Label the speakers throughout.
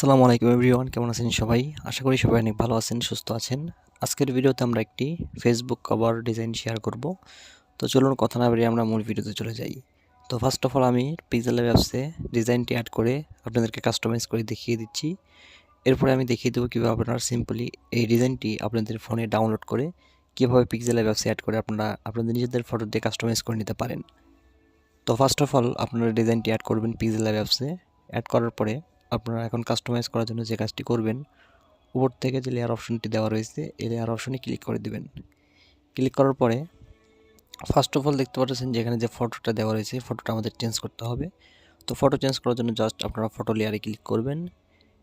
Speaker 1: আসসালামু আলাইকুম এভরিওয়ান, কেমন আছেন সবাই? আশা করি সবাই অনেক ভালো আছেন, সুস্থ আছেন। আজকের ভিডিওতে আমরা একটি ফেসবুক কভার ডিজাইন শেয়ার করব। তো চলুন কথা না বেরিয়ে আমরা মূল ভিডিওতে চলে যাই। তো ফার্স্ট অফ অল আমি পিক্সেল অ্যাপসে ডিজাইনটি অ্যাড করে আপনাদেরকে কাস্টমাইজ করে দেখিয়ে দিচ্ছি। এরপরে আমি দেখিয়ে দেবো কীভাবে আপনারা সিম্পলি এই ডিজাইনটি আপনাদের ফোনে ডাউনলোড করে কীভাবে পিক্সেল অ্যাপসে অ্যাড করে আপনারা আপনাদের নিজেদের ফটো দিয়ে কাস্টমাইজ করে নিতে পারেন। তো ফার্স্ট অফ অল আপনারা ডিজাইনটি অ্যাড করবেন পিক্সেল অ্যাপসে অ্যাড করার পরে আপনারা এখন কাস্টমাইজ করার জন্য যে কাজটি করবেন, উপর থেকে যে লেয়ার অপশনটি দেওয়া রয়েছে, এই লেয়ার অপশনে ক্লিক করে দিবেন। ক্লিক করার পরে ফার্স্ট অফ অল দেখতে পাচ্ছেন যেখানে যে ফটোটা দেওয়া রয়েছে ফটোটা আমাদের চেঞ্জ করতে হবে। তো ফটো চেঞ্জ করার জন্য জাস্ট আপনারা ফটো লেয়ারে ক্লিক করবেন।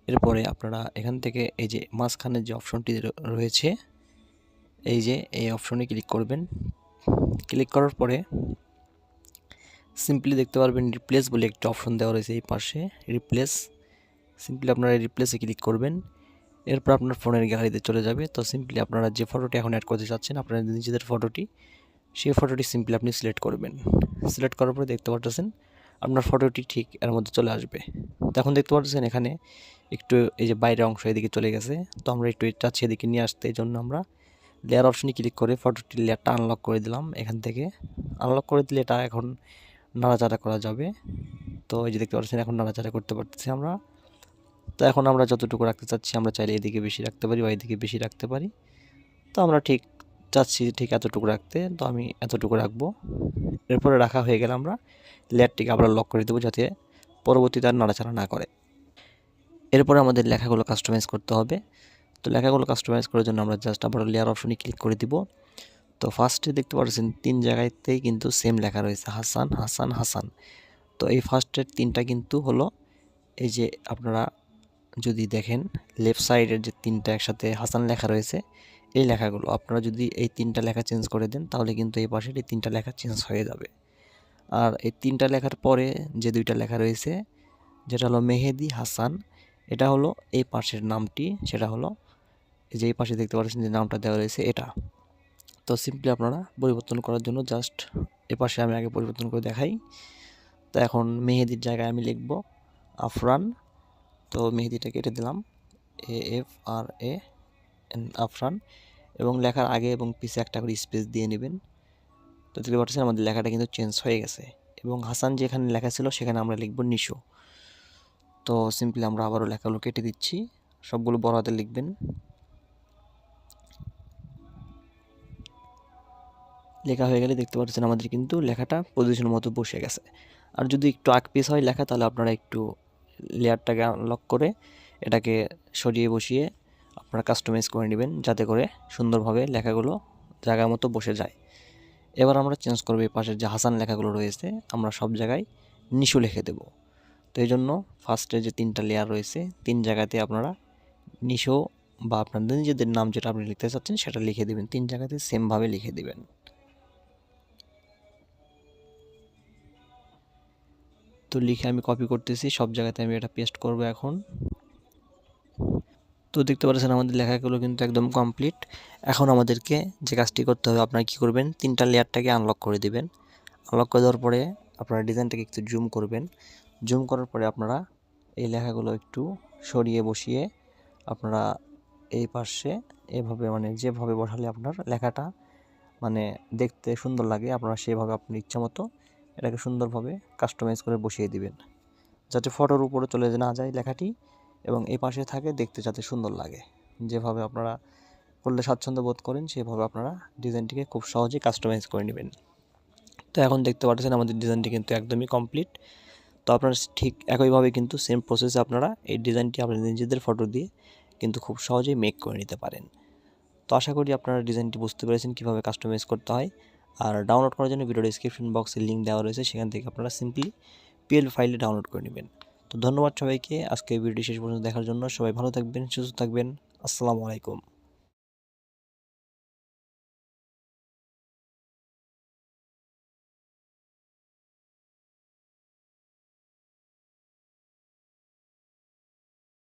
Speaker 1: এরপরে আপনারা এখান থেকে এই যে মাঝখানে যে অপশনটি রয়েছে, এই যে এই অপশনে ক্লিক করবেন। ক্লিক করার পরে সিম্পলি দেখতে পারবেন রিপ্লেস বলে একটি অপশন দেওয়া রয়েছে এই পাশে রিপ্লেস সিম্পলি আপনারা রিপ্লেসে ক্লিক করবেন। এরপর আপনার ফোনের গ্যালারিতে চলে যাবে। তো সিম্পলি আপনারা যে ফটোটি এখন অ্যাড করতে চাচ্ছেন আপনার নিজেদের ফটোটি সেই ফটোটি সিম্পলি আপনি সিলেক্ট করবেন। সিলেক্ট করার পরে দেখতে পাচ্ছেন আপনার ফটোটি ঠিক এর মধ্যে চলে আসবে। তো এখন দেখতে পাচ্ছেন এখানে একটু এই যে বাইরের অংশ এদিকে চলে গেছে। তো আমরা একটু চাচ্ছি এদিকে নিয়ে আসতে এই জন্য আমরা লেয়ার অপশনে ক্লিক করে ফটোটির লেয়ারটা আনলক করে দিলাম এখান থেকে। আনলক করে দিলে এটা এখন নাড়াচাড়া করা যাবে। তো এই যে দেখতে পাচ্ছেন এখন নাড়াচাড়া করতে পারতেছি আমরা। তো এখন আমরা যতটুকু রাখতে চাচ্ছি, আমরা চাইলে এদিকে বেশি রাখতে পারি বা এদিকে বেশি রাখতে পারি। তো আমরা ঠিক চাচ্ছি ঠিক এতটুকু রাখতে, তো আমি এতটুকু রাখব। এরপরে রাখা হয়ে গেলে আমরা লেয়ারটিকে আবার লক করে দেবো যাতে পরবর্তীতে আর নাড়াচাড়া না করে। এরপরে আমাদের লেখাগুলো কাস্টমাইজ করতে হবে। তো লেখাগুলো কাস্টমাইজ করার জন্য আমরা জাস্ট আবার লেয়ার অপশনে ক্লিক করে দিব। তো ফার্স্টে দেখতে পাচ্ছেন তিন জায়গাতেই কিন্তু সেম লেখা রয়েছে, হাসান হাসান হাসান। তো এই ফার্স্টের তিনটা কিন্তু হলো এই যে আপনারা যদি দেখেন লেফট সাইডের যে তিনটা একসাথে হাসান লেখা রয়েছে, এই লেখাগুলো আপনারা যদি এই তিনটা লেখা চেঞ্জ করে দেন, তাহলে কিন্তু এই পাশের এই তিনটা লেখা চেঞ্জ হয়ে যাবে। আর এই তিনটা লেখার পরে যে দুইটা লেখা রয়েছে, যেটা হলো মেহেদি হাসান, এটা হলো এই পাশের নামটি, সেটা হলো যে এই পাশে দেখতে পাচ্ছেন যে নামটা দেওয়া রয়েছে, এটা। তো সিম্পলি আপনারা পরিবর্তন করার জন্য জাস্ট এ পাশে আমি আগে পরিবর্তন করে দেখাই। তো এখন মেহেদির জায়গায় আমি লিখব, আফরান তো মেহেদিটা কেটে দিলাম। এ এফ আর এ আফরান এবং লেখার আগে এবং পিছে একটা করে স্পেস দিয়ে নেবেন। তো দেখতে পাচ্ছেন আমাদের লেখাটা কিন্তু চেঞ্জ হয়ে গেছে এবং হাসান যেখানে লেখা ছিল সেখানে আমরা লিখব নিশো। তো সিম্পলি আমরা আবারও লেখাগুলো কেটে দিচ্ছি। সবগুলো বড় হাতে লিখবেন। লেখা হয়ে গেলে দেখতে পাচ্ছেন আমাদের কিন্তু লেখাটা পজিশন মতো বসে গেছে। আর যদি একটু আগ পিস হয় লেখা তাহলে আপনারা একটু লেয়ারটাকে আনলক করে এটাকে সরিয়ে বসিয়ে আপনারা কাস্টমাইজ করে নেবেন যাতে করে সুন্দরভাবে লেখাগুলো জায়গা মতো বসে যায়। এবার আমরা চেঞ্জ করব এই পাশের যে হাসান লেখাগুলো রয়েছে, আমরা সব জায়গায় নিশু লিখে দেব। তো এই জন্য ফার্স্টে যে তিনটা লেয়ার রয়েছে, তিন জায়গাতে আপনারা নিশো বা আপনাদের নিজেদের নাম যেটা আপনি লিখতে চাচ্ছেন সেটা লিখে দেবেন। তিন জায়গাতে সেমভাবে লিখে দেবেন। তো লিখে আমি কপি করতেছি, সব জায়গাতে আমি এটা পেস্ট করব এখন। তো দেখতে পাচ্ছেন আমাদের লেখাগুলো কিন্তু একদম কমপ্লিট এখন আমাদেরকে যে কাজটি করতে হবে, আপনারা কী করবেন? তিনটা লেয়ারটাকে আনলক করে দিবেন। আনলক করে দেওয়ার পরে আপনারা ডিজাইনটাকে একটু জুম করবেন। জুম করার পরে আপনারা এই লেখাগুলো একটু সরিয়ে বসিয়ে আপনারা এই পাশে এভাবে মানে যেভাবে বসালে আপনার লেখাটা মানে দেখতে সুন্দর লাগে, আপনারা সেভাবে আপনার ইচ্ছা মতো এটাকে সুন্দরভাবে কাস্টমাইজ করে বসিয়ে দিবেন। যাতে ফটোর উপরে চলে না যায় লেখাটি এবং এই পাশে থাকে দেখতে যাতে সুন্দর লাগে। যেভাবে আপনারা করলে স্বাচ্ছন্দ্য বোধ করেন, সেভাবে আপনারা ডিজাইনটিকে খুব সহজেই কাস্টমাইজ করে নেবেন। তো এখন দেখতে পাচ্ছেন আমাদের ডিজাইনটি কিন্তু একদমই কমপ্লিট তো আপনারা ঠিক একইভাবে কিন্তু সেম প্রসেসে আপনারা এই ডিজাইনটি আপনাদের নিজেদের ফটো দিয়ে কিন্তু খুব সহজেই মেক করে নিতে পারেন। তো আশা করি আপনারা ডিজাইনটি বুঝতে পেরেছেন কীভাবে কাস্টমাইজ করতে হয়। আর ডাউনলোড করার জন্য ভিডিও ডিসক্রিপশন বক্সে লিঙ্ক দেওয়া রয়েছে, সেখান থেকে আপনারা সিম্পলি পিএল ফাইলে ডাউনলোড করে নেবেন। তো ধন্যবাদ সবাইকে আজকে ভিডিওটি শেষ পর্যন্ত দেখার জন্য। সবাই ভালো থাকবেন, সুস্থ থাকবেন। আসসালামু আলাইকুম।